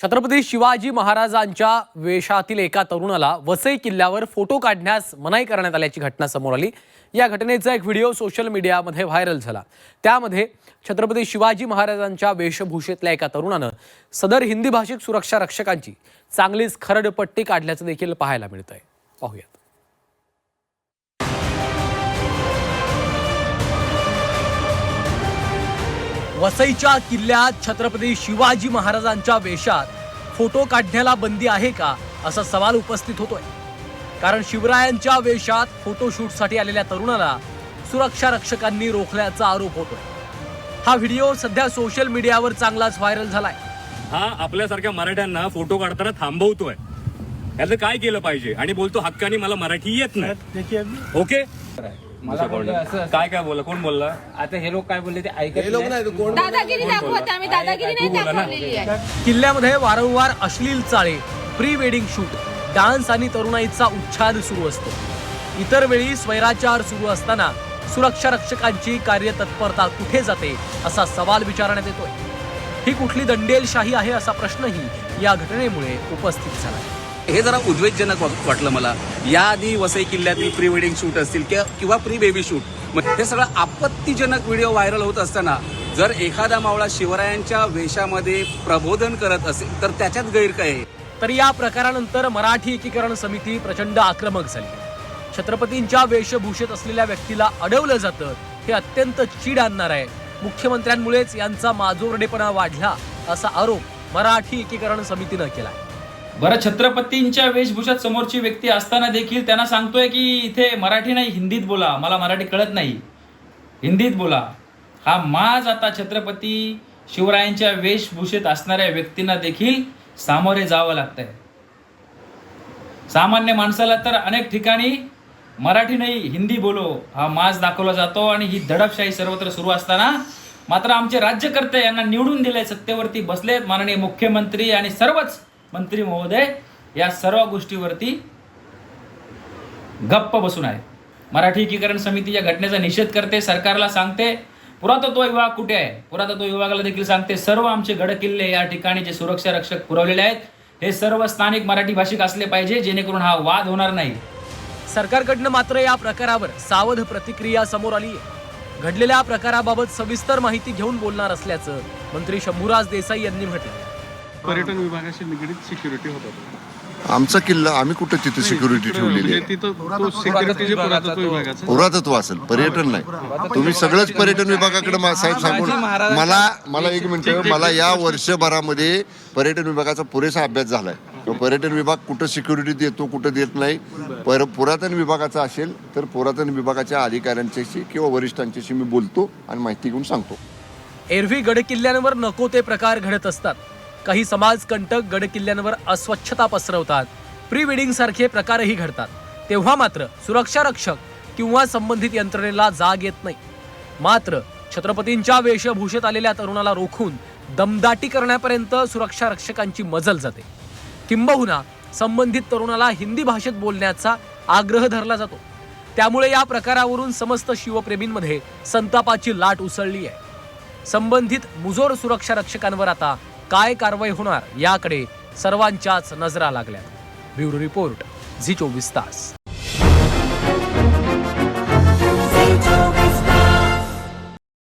छत्रपती शिवाजी महाराजांच्या वेशातील एका तरुणाला वसई किल्ल्यावर फोटो काढण्यास मनाई करण्यात आल्याची घटना समोर आली. या घटनेचा एक व्हिडिओ सोशल मीडियामध्ये व्हायरल झाला. त्यामध्ये छत्रपती शिवाजी महाराजांच्या वेशभूषेतल्या एका तरुणानं सदर हिंदी भाषिक सुरक्षा रक्षकांची चांगलीच खरडपट्टी काढल्याचं देखील पाहायला मिळत आहे पाहूया वसईच्या किल्ल्यात छत्रपती शिवाजी महाराजांच्या वेशात फोटो काढण्याला बंदी आहे का असा सवाल उपस्थित होतोय. कारण शिवरायांच्या वेशात फोटोशूटसाठी आलेल्या तरुणाला सुरक्षा रक्षकांनी रोखल्याचा आरोप होतोय. हा व्हिडिओ सध्या सोशल मीडियावर चांगलाच व्हायरल झालाय. हा आपल्यासारख्या मराठ्यांना फोटो काढताना थांबवतोय. याचं काय केलं पाहिजे? आणि बोलतो हक्कानी मला मराठी येत नाही. ओके? मला बोलले असं असं. काय काय बोलला? कोण बोलला? आता हे लोक काय बोलले ते ऐकत नाही. दादागिरी दाखवत आम्ही दादागिरी नाही बोला ना. दाखवलेली आहे. किल्ल्यामध्ये वारंवार अश्लील चाळे प्री वेडिंग शूट डान्स आणि तरुणाईचा उच्छाद सुरू असतो. इतर वेळी स्वैराचार सुरू असताना सुरक्षा रक्षकांची कार्यतत्परता कुठे जाते असा सवाल विचारण्यात येतोय. ही कुठली दंडेलशाही आहे असा प्रश्नही या घटनेमुळे उपस्थित झाला. हे जरा उद्वेगजनक वाट- वाटलं मला. याआधी वसई किल्ल्यातील प्री वेडिंग शूट असतील किंवा- किंवा प्री बेबी शूट. मग हे सगळं आपत्तीजनक व्हिडिओ व्हायरल होत असताना जर एखादा मावळा शिवरायांच्या वेशामध्ये प्रबोधन करत असेल तर त्याच्यात गैर काय आहे? तर या प्रकारानंतर मराठी एकीकरण समिती प्रचंड आक्रमक झाली. छत्रपतींच्या वेशभूषेत असलेल्या व्यक्तीला अडवलं जातं हे अत्यंत चीड आणणार आहे. मुख्यमंत्र्यांमुळेच यांचा माजोरडेपणा वाढला असा आरोप मराठी एकीकरण समितीनं केला. बरं छत्रपतींच्या वेशभूषात समोरची व्यक्ती असताना देखील त्यांना सांगतोय की इथे मराठी नाही हिंदीत बोला. मला मराठी कळत नाही. हिंदीत बोला. हा माज आता छत्रपती शिवरायांच्या वेशभूषेत असणाऱ्या व्यक्तींना देखील सामोरे जावं लागतंय. सामान्य माणसाला तर अनेक ठिकाणी मराठी नाही हिंदी बोलो. हा माज दाखवला जातो आणि ही दडपशाही सर्वत्र सुरू असताना मात्र आमचे राज्यकर्ते यांना निवडून दिले सत्तेवरती बसलेत माननीय मुख्यमंत्री आणि सर्वच मंत्री महोदय या सर्व गोष्टीवरती गप्प बसून आहे मराठी एकीकरण समिती या घटनेचा निषेध करते सरकारला सांगते पुरातत्व विभाग कुठे आहे? पुरातत्व विभागाला देखील सांगते सर्व आमचे गडकिल्ले या ठिकाणी जे सुरक्षा रक्षक पुरवलेले आहेत हे सर्व स्थानिक मराठी भाषिक असले पाहिजे जेणेकरून हा वाद होणार नाही. सरकारकडनं मात्र या प्रकारावर सावध प्रतिक्रिया समोर आली घडलेल्या प्रकाराबाबत सविस्तर माहिती घेऊन बोलणार असल्याचं मंत्री शंभूराज देसाई यांनी म्हटलं पर्यटन विभागाशी निगडीत सिक्युरिटी होता आमचा किल्ला आम्ही कुठे तिथे सिक्युरिटी ठेवलेली म्हणजे आहे तिथं तो सिक्युरिटी जे पुरातत्व विभागाचा. पुरातत्व असेल पर्यटन नाही. तुम्ही सगळंच पर्यटन विभागाकडे मा- साहेब सांगून मला मला एक मिनिट मला या वर्षभरामध्ये पर्यटन विभागाचा पुरेसा अभ्यास झालाय. तो पर्यटन विभाग कुठं सिक्युरिटी देतो कुठं देत नाही पर पुरातन विभागाचा असेल तर पुरातन विभागाच्या अधिकाऱ्यांच्याशी किंवा वरिष्ठांच्याशी मी बोलतो आणि माहिती घेऊन सांगतो. एरवी गडकिल्ल्यांवर नको ते प्रकार घडत असतात. काही समाजकंटक गडकिल्ल्यांवर अस्वच्छता पसरवतात. प्री वेडिंग सारखे प्रकारही घडतात. तेव्हा मात्र सुरक्षा रक्षक किंवा संबंधित यंत्रणेला जाग येत नाही. मात्र छत्रपतींच्या वेशभूषेत आलेल्या तरुणाला रोखून दमदाटी करण्यापर्यंत सुरक्षा रक्षकांची मजल जाते. किंबहुना संबंधित तरुणाला हिंदी भाषेत बोलण्याचा आग्रह धरला जातो. त्यामुळे या प्रकारावरून समस्त शिवप्रेमींमध्ये संतापाची लाट उसळली आहे. संबंधित मुजोर सुरक्षा रक्षकांवर आता काय कारवाई होणार याकडे सर्वांच्याच नजरा लागल्या ब्युरो रिपोर्ट झी चोवीस तास.